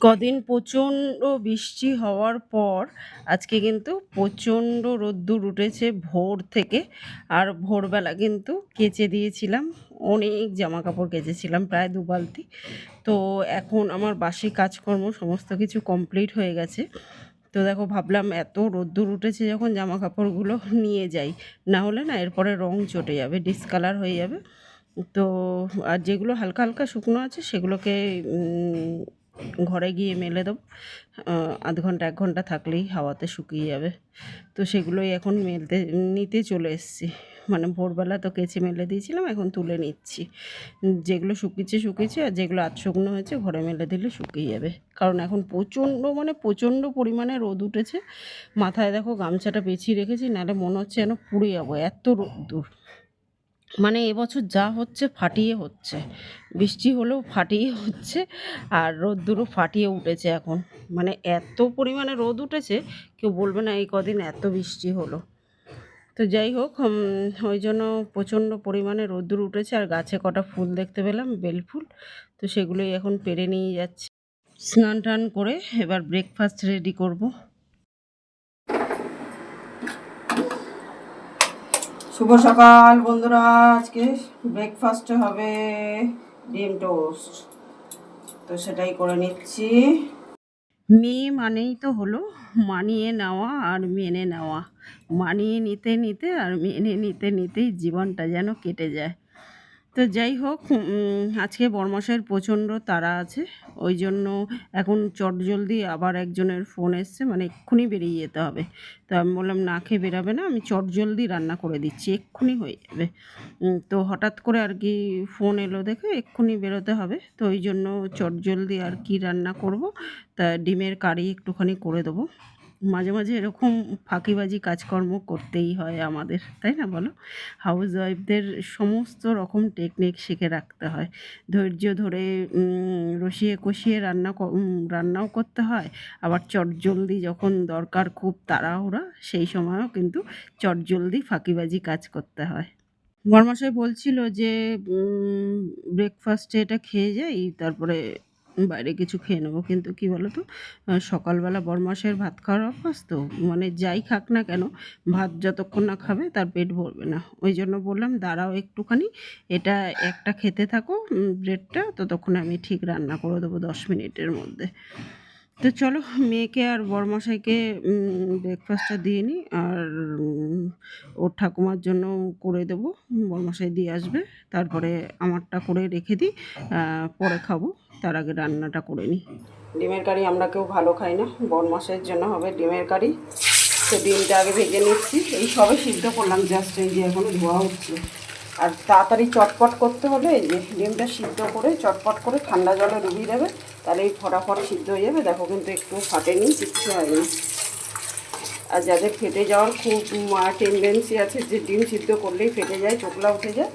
কদিন প্রচণ্ড বৃষ্টি হওয়ার পর আজকে কিন্তু প্রচণ্ড রোদ্দুর উঠেছে ভোর থেকে। আর ভোরবেলা কিন্তু কেচে দিয়েছিলাম, অনেক জামা কাপড় কেচেছিলাম, প্রায় দু বালতি। তো এখন আমার বাসি কাজকর্ম সমস্ত কিছু কমপ্লিট হয়ে গেছে। তো দেখো, ভাবলাম এত রোদ্দুর উঠেছে যখন জামা কাপড়গুলো নিয়ে যাই, না হলে না এরপরে রং চটে যাবে ডিসকালার হয়ে যাবে। তো আর যেগুলো হালকা হালকা শুকনো আছে সেগুলোকে ঘরে গিয়ে মেলে দেবো। আধ ঘণ্টা, এক ঘণ্টা থাকলেই হাওয়াতে শুকিয়ে যাবে। তো সেগুলোই এখন মেলতে, নিতে চলে এসেছি। মানে ভোরবেলা তো কেচে মেলে দিয়েছিলাম, এখন তুলে নিচ্ছি। যেগুলো শুকিয়েছে শুকিয়েছে, আর যেগুলো আধ শুকনো হয়েছে, ঘরে মেলে দিলে শুকিয়ে যাবে। কারণ এখন প্রচণ্ড মানে প্রচণ্ড পরিমাণে রোদ উঠেছে। মাথায় দেখো গামছাটা পেঁচিয়ে রেখেছি, নাহলে মনে হচ্ছে যেন পুড়ে যাব, এত রোদ্দুর মানে এবছর যা হচ্ছে ফাটিয়ে হচ্ছে। বৃষ্টি হলেও ফাটিয়ে হচ্ছে আর রোদ্দুরও ফাটিয়ে উঠেছে এখন। মানে এত পরিমাণে রোদ উঠেছে, কেউ বলবে না এই কদিন এত বৃষ্টি হলো। তো যাই হোক ওই জন্য প্রচণ্ড পরিমাণে রোদ্দুর উঠেছে আর গাছে কটা ফুল দেখতে পেলাম বেল ফুল তো সেগুলোই এখন পেরে নিয়ে যাচ্ছি। স্নান টান করে এবার ব্রেকফাস্ট রেডি করব। শুভ সকাল, বন্ধুরা। আজকে ব্রেকফাস্টে হবে ডিম টোস্ট। তো সেটাই করে নিচ্ছি। মেয়ে মানেই তো হলো মানিয়ে নেওয়া আর মেনে নেওয়া। মানিয়ে নিতে নিতে আর মেনে নিতে নিতেই জীবনটা যেন কেটে যায়। তো যাই হোক আজকে বর্মাসের প্রচণ্ড তারা আছে। ওই জন্য এখন চটজলদি আবার একজনের ফোন এসছে মানে এক্ষুনি বেরিয়ে যেতে হবে। তো আমি বললাম, না খেয়ে বেরাবে না, আমি চট জলদি রান্না করে দিচ্ছি, এক্ষুনি হয়ে যাবে। তো হঠাৎ করে আর কি ফোন এলো দেখে, এক্ষুনি বেরোতে হবে। তো ওই জন্য চট জলদি আর কি রান্না করব, তা ডিমের কারি একটুখানি করে দেবো। মাঝে মাঝে এরকম ফাঁকিবাজি কাজকর্ম করতেই হয় আমাদের, তাই না বলো? হাউস ওয়াইফদের সমস্ত রকম টেকনিক শিখে রাখতে হয়। ধৈর্য ধরে রসিয়ে কষিয়ে রান্না রান্নাও করতে হয়। আবার চটজলদি যখন দরকার খুব তাড়াহুড়া, সেই সময়ও কিন্তু চটজলদি ফাঁকিবাজি কাজ করতে হয়। বরমাসাই বলছিল যে ব্রেকফাস্টে এটা খেয়ে যাই, তারপরে বাইরে কিছু খেয়ে নেব। কিন্তু কি বলো তো সকালবেলা বরমাসের ভাত খাওয়ার অভ্যাস তো মানে যাই খাক না কেন, ভাত যতক্ষণ না খাবে তার পেট ভরবে না। ওই জন্য বললাম, দাঁড়াও একটুখানি, এটা একটা খেতে থাকো ব্রেডটা, ততক্ষণ আমি ঠিক রান্না করে দেবো দশ মিনিটের মধ্যে। তো চলো, মেয়েকে আর বরমশাইকে ব্রেকফাস্টটা দিয়ে নিই আর ওর ঠাকুমার জন্য করে দেবো। বরমশাই দিয়ে আসবে, তারপরে আমারটা করে রেখে দিই পরে খাব। তার আগে রান্নাটা করে নিই। ডিমের কারি আমরা কেউ ভালো খাই না, বরমাসের জন্য হবে ডিমের কারি। তো ডিমটা আগে ভেজে নিচ্ছি। এই সবে সিদ্ধ করলাম, জাস্ট এই যে এখনও ধোয়া হচ্ছে। আর তাড়াতাড়ি চটপট করতে হলে এই যে ডিমটা সিদ্ধ করে, চটপট করে ঠান্ডা জলে ডুবিয়ে দেবে। তাহলে এই ফটাফট সিদ্ধ হয়ে যাবে। দেখো কিন্তু একটু ফাটেনি, কিচ্ছু হয়নি। আর যাদের ফেটে যাওয়ার খুব টেন্ডেন্সি আছে যে ডিম সিদ্ধ করলেই ফেটে যায়, চোখলা উঠে যায়,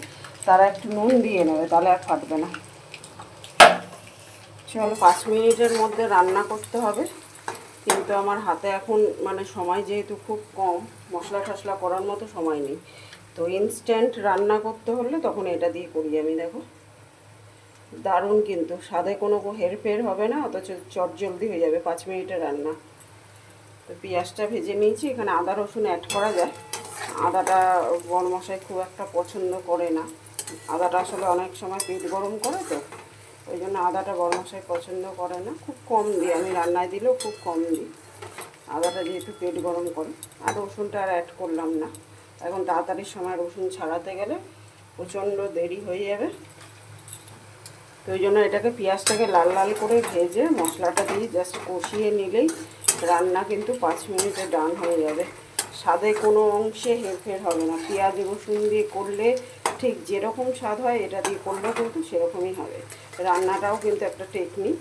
তারা একটু নুন দিয়ে নেবে, তাহলে আর ফাটবে না। চলো পাঁচ মিনিটের মধ্যে রান্না করতে হবে। কিন্তু আমার হাতে এখন মানে সময় যেহেতু খুব কম, মশলা টশলা করার মতো সময় নেই। তো ইনস্ট্যান্ট রান্না করতে হলে তখন এটা দিয়ে করি আমি, দেখো। দারুণ কিন্তু, স্বাদে কোনো হেরফের হবে না, অথচ চট জলদি হয়ে যাবে পাঁচ মিনিটের রান্না। তো পেঁয়াজটা ভেজে নিয়েছি, এখানে আদা রসুন অ্যাড করা যায়। আদাটা বড়মশাই খুব একটা পছন্দ করে না। আদাটা আসলে অনেক সময় পেট গরম করে তো। ওই জন্য আদাটা বড়মশাই পছন্দ করে না। খুব কম দিই, আমি রান্নায় দিলেও খুব কম দিই। আদাটা যেহেতু পেট গরম করে, আর রসুনটা আর অ্যাড করলাম না। এখন তাড়াতাড়ি সময় রসুন ছাড়াতে গেলে প্রচণ্ড দেরি হয়ে যাবে। তো ওই জন্য এটাকে পেঁয়াজটাকে লাল লাল করে ভেজে মশলাটা দিয়ে জাস্ট কষিয়ে নিলেই রান্না কিন্তু পাঁচ মিনিটে ডান হয়ে যাবে। স্বাদে কোনো অংশে হেরফের হবে না। পেঁয়াজ রসুন দিয়ে করলে ঠিক যেরকম স্বাদ হয় এটা দিয়ে করলেও কিন্তু সেরকমই হবে। রান্নাটাও কিন্তু একটা টেকনিক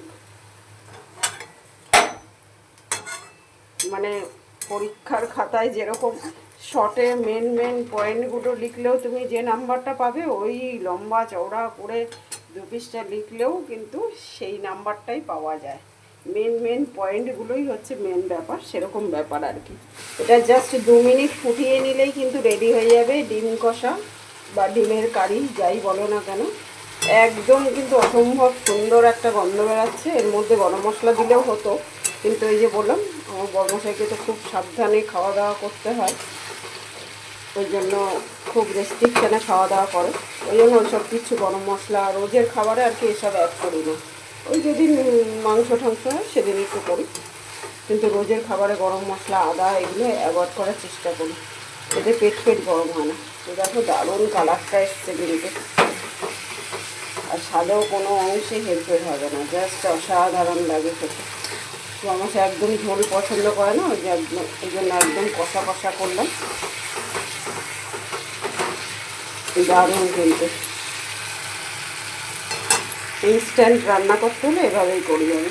মানে পরীক্ষার খাতায় যেরকম শর্টে মেন মেন পয়েন্টগুলো লিখলেও তুমি যে নাম্বারটা পাবে, ওই লম্বা চওড়া করে দু পিসটা লিখলেও কিন্তু সেই নাম্বারটাই পাওয়া যায়। মেন মেন পয়েন্টগুলোই হচ্ছে মেন ব্যাপার, সেরকম ব্যাপার আর কি। এটা জাস্ট দু মিনিট ফুটিয়ে নিলেই কিন্তু রেডি হয়ে যাবে ডিম কষা। বা ডিমের কারি, যাই বলো না কেন, একদম কিন্তু অসম্ভব সুন্দর একটা গন্ধ বেরাচ্ছে এর মধ্যে গরম মশলা দিলেও হতো, কিন্তু এই যে বললাম, আমার বর্মশাইকে তো খুব সাবধানে খাওয়া দাওয়া করতে হয়। ওই জন্য খুব রেস্ট্রিকশানে খাওয়া দাওয়া করে। ওই জন্য ওইসব কিছু গরম মশলা, রোজের খাবারে আর কি এসব অ্যাড করি না। ওই যেদিন মাংস টাংস হয়, সেদিন একটু করি। কিন্তু রোজের খাবারে গরম মশলা, আদা, এগুলো অ্যাভয়েড করার চেষ্টা করি। এতে পেট পেট গরম হয় না। তো দেখো দারুণ কালারটা এসছে কিন্তু। আর স্বাদেও কোনো অংশে হেরফের হবে না জাস্ট অসাধারণ লাগে খেতে। তো আমার একদম ঝোল পছন্দ করে না, ওই যে একদম, এই জন্য একদম কষা কষা করলাম। দারুণ কিন্তু। ইনস্ট্যান্ট রান্না করতে হলে এভাবেই করি আমি।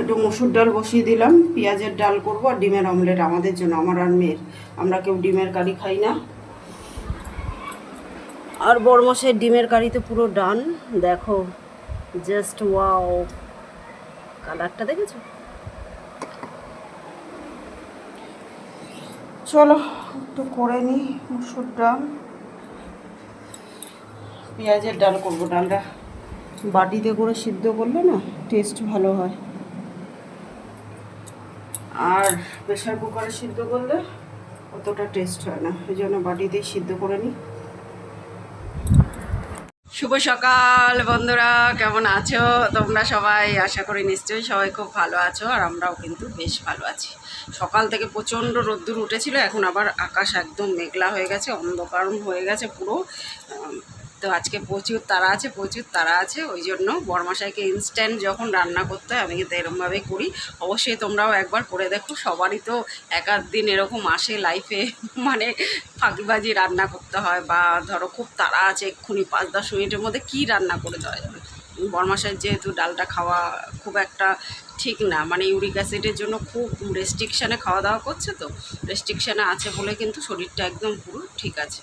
একটু মসুর ডাল বসিয়ে দিলাম, পেঁয়াজের ডাল করব আর ডিমের অমলেট আমাদের জন্য, আমার আর মেয়ের। আমরা কেউ ডিমের কারি খাই না। আর বড় মাসের ডিমের কারি তো পুরো ডান। দেখো জাস্ট ওয়াও কালারটা দেখেছ? চলো, একটু করে নিই মুসুর ডাল। পেঁয়াজের ডাল করব, ডালটা বাটিতে করে সিদ্ধ করলে না টেস্ট ভালো হয়। আর প্রেশার কুকারে সিদ্ধ করলে অতটা টেস্ট হয় না। ওই জন্য বাটিতেই সিদ্ধ করে নিই। শুভ সকাল বন্ধুরা, কেমন আছো? তোমরা সবাই আশা করি নিশ্চয়ই সবাই খুব ভালো আছো, আর আমরাও কিন্তু বেশ ভালো আছি। সকাল থেকে প্রচণ্ড রোদ্দুর উঠেছিল, এখন আবার আকাশ একদম মেঘলা হয়ে গেছে অন্ধকার হয়ে গেছে পুরো। তো আজকে প্রচুর তারা আছে, প্রচুর তারা আছে, ওই জন্য বরমাশাইকে ইনস্ট্যান্ট যখন রান্না করতে হয়, আমি কিন্তু এরমভাবেই করি। অবশ্যই তোমরাও একবার করে দেখো, সবারই তো এক দিন এরকম আসে লাইফে মানে ফাঁকিবাজি রান্না করতে হয় বা ধরো খুব তারা আছে, এক্ষুনি পাঁচ দশ মিনিটের মধ্যে কি রান্না করে দেওয়া যাবে? বরমাসের যেহেতু ডালটা খাওয়া খুব একটা ঠিক না মানে ইউরিক অ্যাসিডের জন্য খুব রেস্ট্রিকশানে খাওয়া দাওয়া করছে তো রেস্ট্রিকশানে আছে বলে কিন্তু শরীরটা একদম পুরো ঠিক আছে।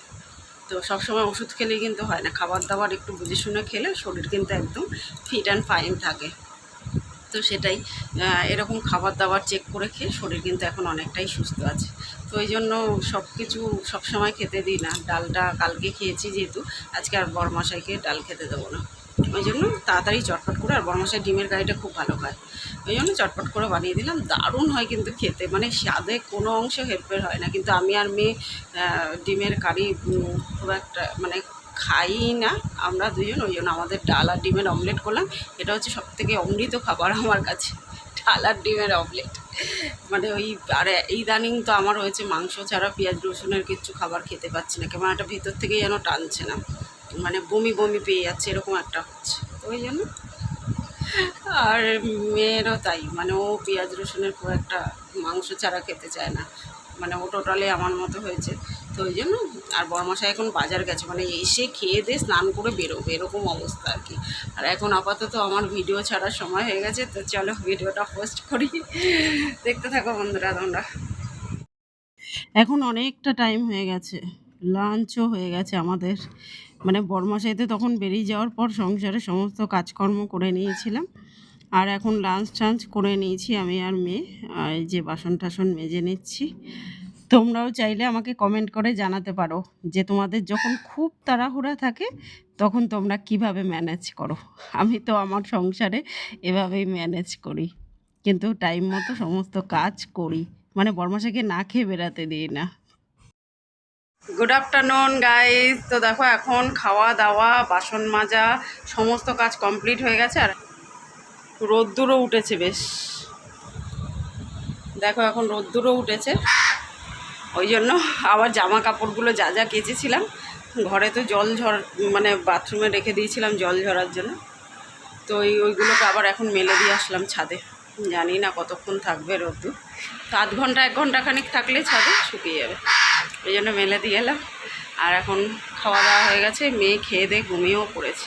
তো সবসময় ওষুধ খেলে কিন্তু হয় না। খাবার দাবার একটু বুঝে শুনে খেলে শরীর কিন্তু একদম ফিট অ্যান্ড ফাইন থাকে। তো সেটাই এরকম খাবার দাবার চেক করে খেয়ে শরীর কিন্তু এখন অনেকটাই সুস্থ আছে। তো এই জন্য সব কিছু সবসময় খেতে দিই না। ডালটা কালকে খেয়েছি যেহেতু, আজকে আর বরমাশাইকে ডাল খেতে দেবো না। ওই জন্য তাড়াতাড়ি চটপট করে, আর বরমাসাই ডিমের কারিটা খুব ভালো হয় ওই জন্য চটপট করে বানিয়ে দিলাম। দারুণ হয় কিন্তু খেতে। মানে স্বাদে কোনো অংশ হেল্পের হয় না। কিন্তু আমি আর মেয়ে ডিমের কারি খুব একটা মানে খাই না। আমরা দুজন, ওই জন্য আমাদের ডাল আর ডিমের অমলেট করলাম। এটা হচ্ছে সব থেকে অমৃত খাবার আমার কাছে। ডাল আর ডিমের অমলেট। মানে ওই, আর ইদানিং তো আমার হয়েছে মাংস ছাড়া পেঁয়াজ রসুনের কিছু খাবার খেতে পাচ্ছি না। কেমন একটা ভিতর থেকে যেন টানছে না। মানে বমি বমি পেয়ে যাচ্ছে, এরকম একটা হচ্ছে। ওই জন্য। আর মেয়েরও তাই মানে ও পেঁয়াজ রসুনের খুব একটা মাংস ছাড়া খেতে চায় না। মানে ও টোটালে আমার মতো হয়েছে। তো ওই জন্য আর বড়মশাই এখন বাজার গেছে মানে এসে খেয়ে দিয়ে স্নান করে বেরোবে, এরকম অবস্থা আর কি। আর এখন আপাতত আমার ভিডিও ছাড়ার সময় হয়ে গেছে, তো চলো ভিডিওটা পোস্ট করি। দেখতে থাকো বন্ধুরা তোমরা। এখন অনেকটা টাইম হয়ে গেছে লাঞ্চও হয়ে গেছে আমাদের। মানে বরমাসাইতে তখন বেরিয়ে যাওয়ার পর সংসারে সমস্ত কাজকর্ম করে নিয়েছিলাম। আর এখন লাঞ্চ টাঞ্চ করে নিয়েছি আমি আর মেয়ে। আর যে বাসন টাসন মেজে নিচ্ছি। তোমরাও চাইলে আমাকে কমেন্ট করে জানাতে পারো যে তোমাদের যখন খুব তাড়াহুড়া থাকে, তখন তোমরা কীভাবে ম্যানেজ করো? আমি তো আমার সংসারে এভাবেই ম্যানেজ করি। কিন্তু টাইম মতো সমস্ত কাজ করি। মানে বর্মাশাকে না খেয়ে বেরাতে দিই না। গুড আফটারনুন গাইস তো দেখো, এখন খাওয়া দাওয়া, বাসন মাজা, সমস্ত কাজ কমপ্লিট হয়ে গেছে আর রোদ্দুরও উঠেছে বেশ। দেখো, এখন রোদ্দুরও উঠেছে। ওই জন্য আবার জামা কাপড়গুলো যা যা কেচেছিলাম, ঘরে তো জল ঝর মানে বাথরুমে রেখে দিয়েছিলাম জল ঝরার জন্য। তো ওই ওইগুলোকে আবার এখন মেলে দিয়ে আসলাম ছাদে। জানি না কতক্ষণ থাকবে রোদ্দুর। তো আধ ঘণ্টা, এক ঘণ্টা খানিক থাকলে ছাদে শুকিয়ে যাবে। ওই জন্য মেলে দিয়ে এলাম। আর এখন খাওয়া দাওয়া হয়ে গেছে, মেয়ে খেয়ে দিয়ে ঘুমিয়েও পড়েছে।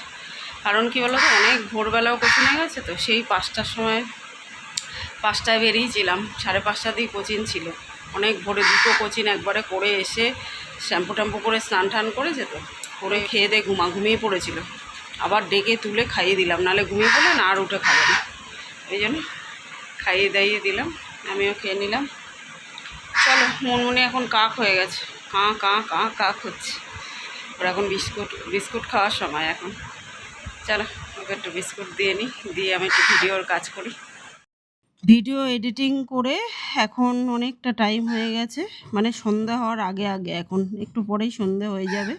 কারণ কি বলো তো অনেক ভোরবেলাও কোচিনে গেছে, তো সেই পাঁচটার সময় পাঁচটায় বেরিয়েছিলাম, সাড়ে পাঁচটা দিয়ে কোচিং ছিল। অনেক ভোরে দুটো কোচিং একবারে করে এসে শ্যাম্পু ট্যাম্পু করে স্নান টান করেছে তো, করে খেয়ে দিয়ে ঘুমা, ঘুমিয়ে পড়েছিল। আবার ডেকে তুলে খাইয়ে দিলাম নাহলে ঘুমিয়ে পড়লে না আর উঠে খাবে না। এই জন্য খাইয়ে দাইয়ে দিলাম, আমিও খেয়ে নিলাম। চলো, মনমনে এখন কাক হয়ে গেছে। কাঁ কাঁ কাঁ, কাক হচ্ছে। ওর এখন বিস্কুট বিস্কুট খাওয়ার সময় এখন। চলো, ওকে একটু বিস্কুট দিয়ে নিই দিয়ে আমি একটু ভিডিওর কাজ করি। ভিডিও এডিটিং করে এখন অনেকটা টাইম হয়ে গেছে। মানে সন্ধ্যা হওয়ার আগে আগে, এখন একটু পরেই সন্ধ্যা হয়ে যাবে।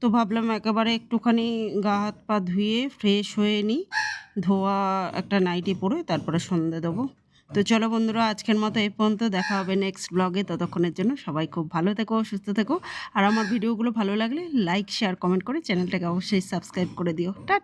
তো ভাবলাম একেবারে একটুখানি গা হাত পা ধুয়ে ফ্রেশ হয়ে নিই ধোয়া একটা নাইটি পরে তারপরে সন্ধে দেবো। তো চলো বন্ধুরা, আজকের মতো এই পর্যন্ত দেখা হবে নেক্সট ব্লগে ততক্ষণের জন্য সবাই খুব ভালো থেকো, সুস্থ থেকো। আর আমার ভিডিওগুলো ভালো লাগলে লাইক শেয়ার কমেন্ট করে চ্যানেলটাকে অবশ্যই সাবস্ক্রাইব করে দিও। টাটা।